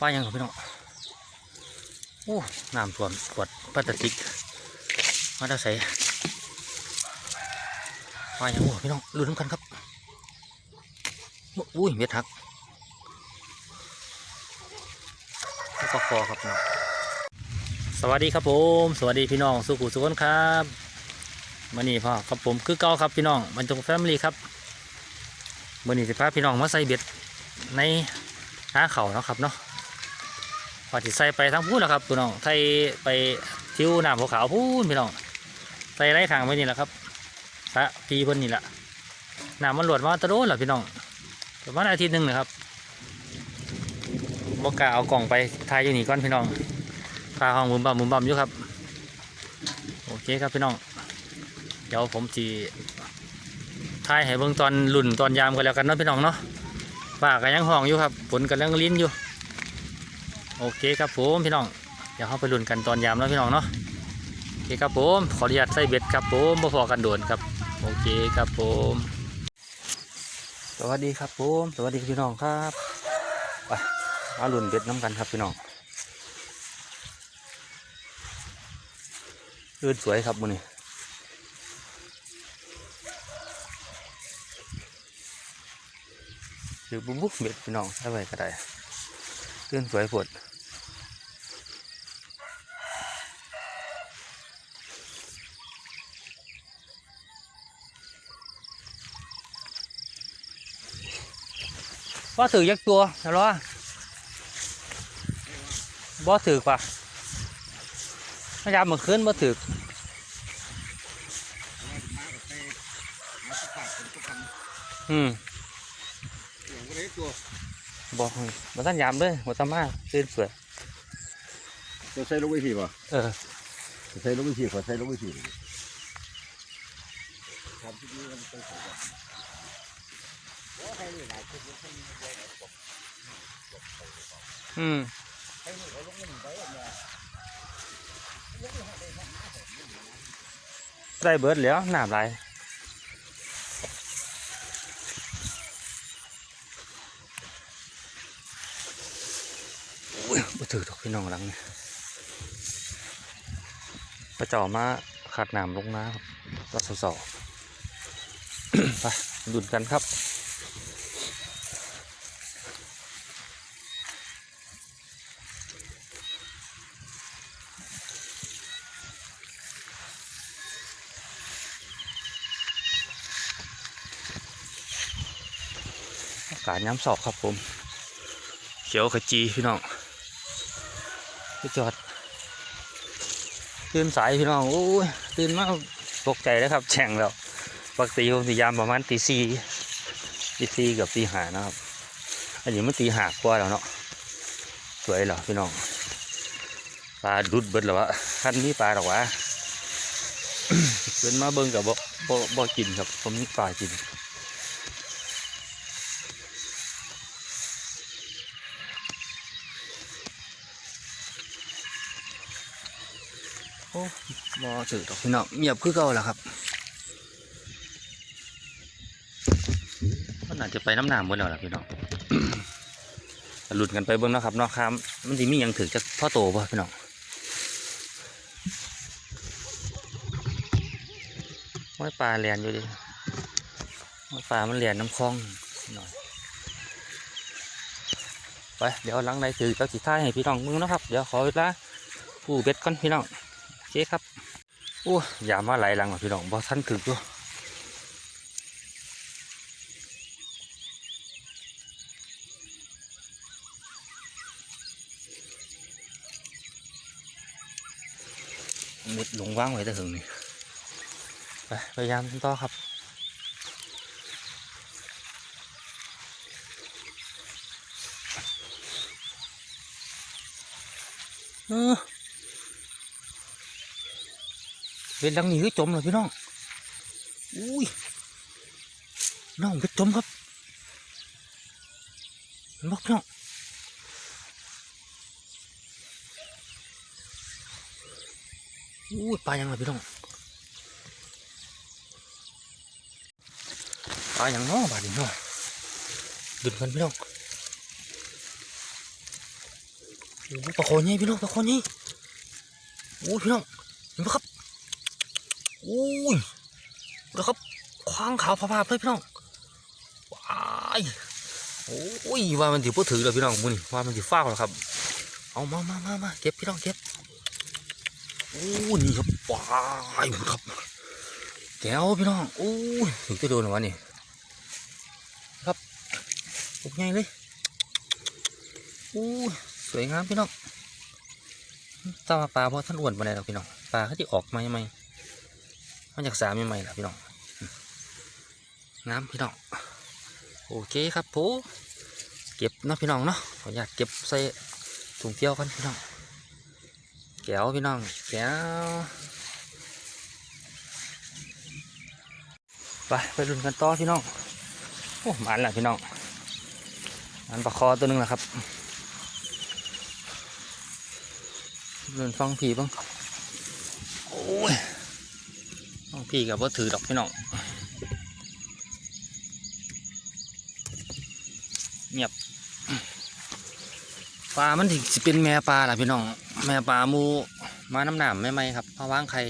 ปลายังครับพี่น้องโอ้น้ำท่วมขวดพลาสติกมาได้ใส่ปลายังโอ้พี่น้องลุ้นนำกันครับอุ้ยเม็ดหักแล้วก็คอครับพี่น้องสวัสดีครับผม สวัสดีพี่น้องสุขุสุขนครับมื่อนี้พ่อครับผมคือเก่าครับพี่น้องบรรจงแฟมิลี่ครับมื่อนี้สิพาพี่น้องมาใส่เบ็ดในหาเขาเนาะครับเนาะ พอที่ใส่ไปทั้งพูนแล้วครับพี่น้องใส่ไปทิวน้ำขาวๆพูนพี่น้องใส่ไร้ทางไว้นี่แหละครับพระพีเพิ่นนี่แหละน้ำมันหลวดมาตะโดนแหละพี่น้องประมาณอาทิตย์หนึ่งนะครับบกกาเอากล่องไปทายอยู่นี่ก่อนพี่น้องพาห้องมุมบัมมุมบัมอยู่ครับ โอเคครับพี่น้อง เดี๋ยวผมจีทายให้เบิ่งตอนหลุ่นตอนยามกันแล้วกันเนาะพี่น้องเนาะปาก็ยังห้องอยู่ครับฝนกำลังลิ้นอยู่ โอเคครับผมพี่น้องเดี๋ยวเราไปลุ่นกันตอนยามแล้วพี่น้องเนาะโอเคครับผมขออนุญาตใส่เบ็ดครับผมบ่พอกันโดนครับโอเคครับผม สวัสดีครับผมสวัสดีพี่น้องครับไปมาลุ่นเบ็ดน้ำกันครับพี่น้องลื่นสวยครับมือนี้หรือบุบบุกเบ็ดพี่น้องถ้าไปก็ได้ ตื่นสวยฝดว่าถือยักตัวนะล้อบ่ถือป่ะพยายามมาขึ้นบ่ถืออืม บอกให้มาท่านยามเลยหัวตามาตื่นสวยจะใส่ลูกวิธีป่ะเออใส่ลูกวิธีขอใส่ลูกวิธีอืมได้เบิดแล้วน้ำไหลายอุ้ย บ่ถือดอกพี่น้องหลังนี่พระจ้ามาขาดน้ำลงน้ำครับก็สอๆไปดุนกันครับอากาศย้ำสอบครับผม เขียวขจีพี่น้อง พี่จอดตื่นสายพี่น้องโอ้ยตื่นมากตกใจแล้วครับแฉ่งแล้วปกติผมสิยามประมาณตีสี่ตีสี่กับตีห้านะครับ อันนี้มันตีห้ากว่าแล้วเนาะสวยเหรอพี่น้องปลาดุดเบิดแล้วะท่านนี้ปลาหรอวะเดินมาเบิ่งกับบ่บ่กินครับผมมีปลากิน โอ้บอถือดอกพี่น้องเงียบคือเก่าแล้วครับ มันอาจจะไปน้ำหนามหมดแล้วล่ะพี่น้องหลุดกันไปเบิ้งนะครับนาะครับมันสิมียังถือจะพ่อโตป่ะพี่น้องว่าปลาเลียนอยู่ดิว่าปลามันเลียนน้ำคลองหน่อยไปเดี๋ยวหลังในถือเจ้าสีท้ายให้พี่น้องมึงนะครับ เดี๋ยวขอเวลาผู้เบ็ดก่อนพี่น้อง คครับโอ้ยามาไหลหลังพี่น้องบ่ทันถึกด้วยมุดลงว่างไว้แต่หึงนี่ไปพยายามต่อครับเออ เป็นดังนี้คือจมเลยพี่น้อง อุ้ย น้องเป็นจมครับเห็นบอกพี่น้องอุ้ยปลายังเลยพี่น้องปลายังน้อบาดนี้น้องดึงกันพี่น้องอ้โหปลาโคนี่พี่น้องปลาโคนี่โอ้ยพี่น้องเห็นไหมครับ อ้ยแล้วครับคว้างขาวพาๆเลยพี่น้องว้ายโอ้ยว่ามันถือพวถือเลยพี่น้องมือนี่ว่ามันถือฟ้าวแล้วครับ เอามามามามาเก็บพี่น้องเก็บโอ้นี่ครับว้ายครับแก้วพี่น้องโอ้ยถึงจะโดนหรอวะนี่ครับปกใหญ่เลยโอ้ยสวยงามพี่น้องตาปลาเพราะท่านอ้วนมาไหนหรอพี่น้องปลาเขาจะออกมาใหม มาจากสามใหม่ๆล่ะพี่น้องงามพี่น้องโอเคครับผมเก็บนะพี่น้องเนาะขออนุญาตเก็บใส่ถุงเที่ยวกันพี่น้องแก้วพี่น้องแก้วไปไปรุนกันต่อพี่น้องโอ้หมันและพี่น้องหมันปลาคอตัวหนึงแหละครับเดินฟังผีบ้างโอ้ย ฟังผีกับว่าถือดอกพี่น้องเงียบปลา มันถึงสิเป็นแม่ปลาล่ะพี่น้อง แม่ปลามูมาน้ำหนามไม่ไหมครับมาวางไข่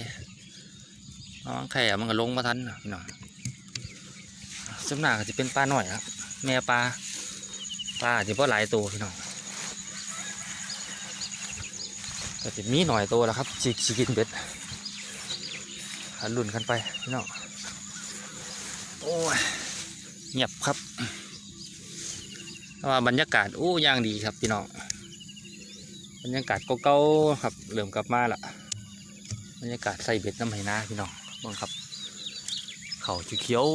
มาวางไข่มันก็ลงมาทันพี่น้องสำหนาก็จะเป็นปลาหน่อยครับ แม่ปลา ปลาจะเพราะหลายตัวพี่น้องก็จะมีหน่อยตัวแล้วครับสิสิกินเบ็ด หลุ่นกันไปพี่น้องโอ้ยเงียบครับว่าบรรยากาศอู้ย่างดีครับพี่น้องบรรยากาศเก่าๆครับเริ่มกลับมาละบรรยากาศใส่เบ็ดน้ำไหนาพี่น้องบ้งครับ เขาเขียว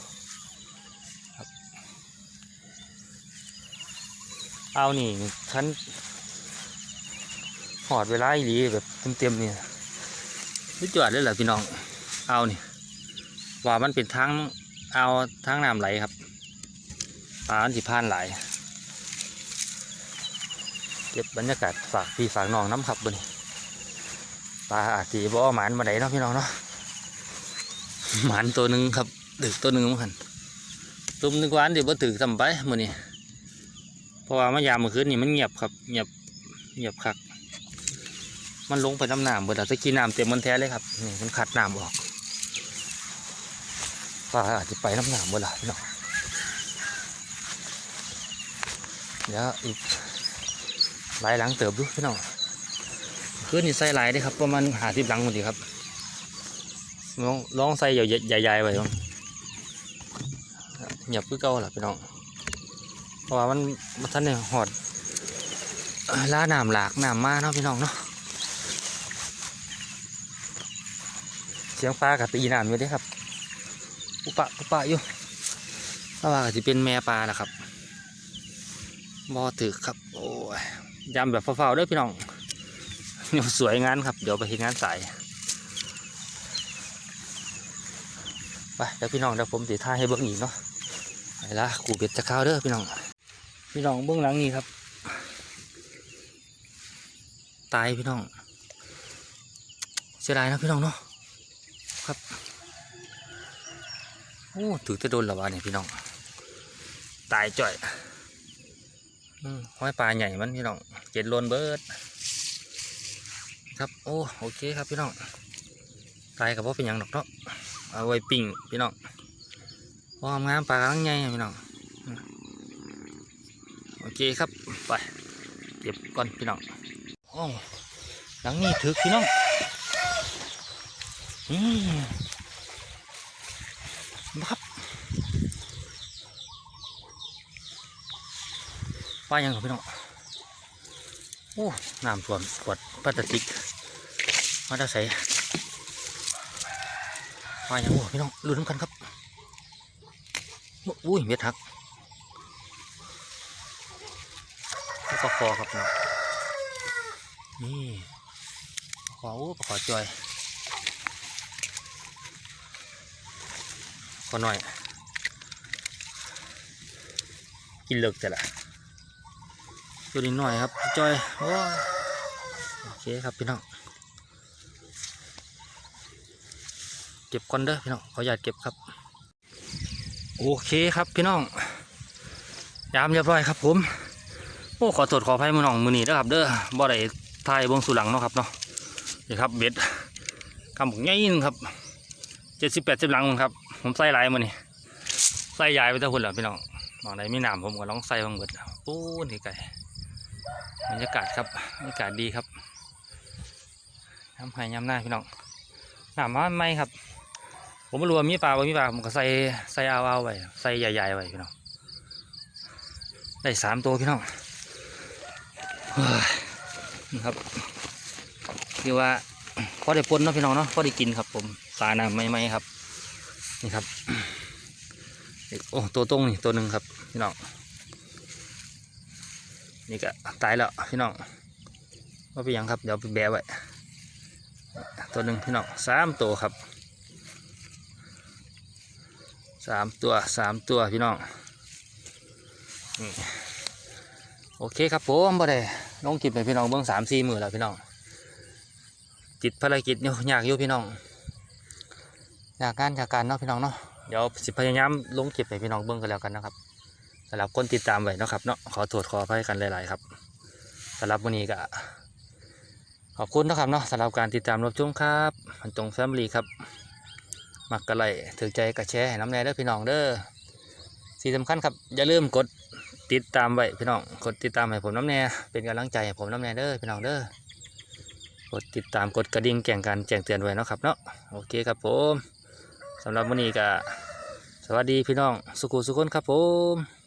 ๆครับเอานี่ฉันหอดเวลาอีหลีแบบเต็มๆเนี่ย รู้จอดเลยเหรอพี่น้อง เอานี่ว่ามันเป็นทางเอาทางน้ำไหลครับปลาอันสิพานไหลเก็บบรรยากาศฝากพี่ฝากน้องน้ำครับบนนี้ปลาอาจจะบ่อาหมานมาไหนเนาะพี่น้องเนาะหมานตัวหนึ่งครับดึกตัวหนึ่งเหมือนกันตุ่มนึกวาอันเดี๋ยวบ่ตึกทำไปมือนี้เพราะว่ามายามเมื่อคืนนี่มันเงียบครับเงียบเงียบคัก มันลงไปน้ำน้ำเบิดแล้วตะกี้น้ำเต็มมันแท้เลยครับนี่มันขัดน้ำออกปลาอาจจะไปน้ำน้ำเบิดละพี่น้องเดี๋ยวอีกหลายหลังเติบดูพี่น้องคืนนี้ใส่หลายได้ครับประมาณหาสิบหลังหมดดีครับลองลองใส่ใหญ่ๆไว้บ้างหยับคือเก่าล่ะพี่น้องเพราะว่ามันมันท่านเนี่ยหอดล่าน้ำหลากน้ำมาเนาะพี่น้องเนาะ สียงฟ้ากับตีน้ำอยู่ด้ครับปุปะปุปะอยู่เพราว่าก็จะเป็นแม่ปลาแหละครับบ่ถือครับ โอ้ยยำแบบเฝ้าๆด้วยพี่น้องเดี๋ยวสวยงานครับ เดี๋ยวไปเห็นงานสายไปเดี๋ยวพี่น้องเดี๋ยวผมติท่ายให้เบิ้งอีกเนาะไปละกูเบ็ดจะเข้าวเด้อพี่น้อง พี่น้องเบื้องหลังนี่ครับ ตายพี่น้อง เสียดายนะพี่น้องเนาะ ครับโอ้ถือจะโดนและวะเนี่ยพี่น้อง ตายจ่อยห้อยปลาใหญ่มันพี่น้องเจ็ดโลนเบิร์ดครับโอ้โอเคครับพี่น้องตายกับว่าเป็นยังดอกเนาะเอาไว้ปิ้งพี่น้องพองามปลากำลังใหญ่พี่น้องโอเคครับไปเก็บก่อนพี่น้องโอ้หลังนี้ถึกพี่น้อง อืมครับปลายังครับพี่น้องโอ้น้ำท่วมขวดพลาสติกมาได้ใส่ปลายังโอ้พี่น้องลุ้นน้ำกันครับอุ้ยเม็ดหักแล้วก็คอครับเน้องนี่ขอโอ้ขอจอย ขอหน่อย กินเลิกจะละตัวนี้หน่อยครับจอยโอ้โอเคครับพี่น้องเก็บก่อนเด้อพี่น้องขออยาตเก็บครับ โอเคครับพี่น้องยามเรียบร้อยครับผมโอ้ขอโทษขออภัยมือน้องมือนีนะครับ เด้อบ่ได้ถ่ายเบงสู่หลังเนาะครับเนาะนี่ครับเบ็ดคำบอกง่ายนึงครับเจ็ดสิบแปดสิบหลังครับ ผมใส่หลายมือนี่ใส่ยายไปเท่าคนแล้วพี่น้องมองใดมีน้ำผมก็ลองใส่บางเบิดปูนที่ไก่บรรยากาศครับบรรยากาศดีครับน้ำไห้ย้ำหน้าพี่น้องน้ำมันไม่ครับ ผมไม่รู้ว่ามีปลาบ่มีปลาผมก็ใส่ใส่เอาเอาไว้ใส่ใหญ่ๆไว้พี่น้องได้สามตัวพี่น้องนี่ครับคือว่าพอได้ปนเนาะพี่น้องเนาะพอได้กินครับผมปลาน้ำไม่ไม่ครับ นี่ครับโอ้ตัวตรงนี่ตัวหนึ่งครับพี่น้องนี่ก็ตายแล้วพี่น้องว่าไปยังครับเดี๋ยวไปแบะไว้ตัวหนึ่งพี่น้องสามตัวครับสามตัวสามตัวพี่น้องนี่โอเคครับผมบ่ได้ลงคลิปให้พี่น้องเบื้องสามสี่มือแล้วพี่น้องจิตภารกิจยู่ยากอยู่พี่น้อง อยากการอยากการเนาะพี่น้องเนาะเดี๋ยวสิพยายามลงคลิปให้พี่น้องเบื้องกันแล้วกันนะครับสำหรับคนติดตามไว้เนาะครับเนาะขอโทษขออภัยกันหลายๆครับสำหรับวันนี้ก็ขอบคุณนะครับเนาะสำหรับการติดตามรับชมครับมันตรงแฟมิลี่ครับมักกะไลถือใจกระแชร์ให้น้ำแน่เด้อพี่น้องเด้อสิ่งสำคัญครับอย่าลืมกดติดตามไว้พี่น้องกดติดตามให้ผมน้ำแน่เป็นกำลังใจให้ผมน้ำแน่เด้อพี่น้องเด้อกดติดตามกดกระดิ่งแก่งการแจ้งเตือนไว้เนาะครับเนาะโอเคครับผม สำหรับวันนี้ก็สวัสดีพี่น้อง สุขุสุขคนครับผม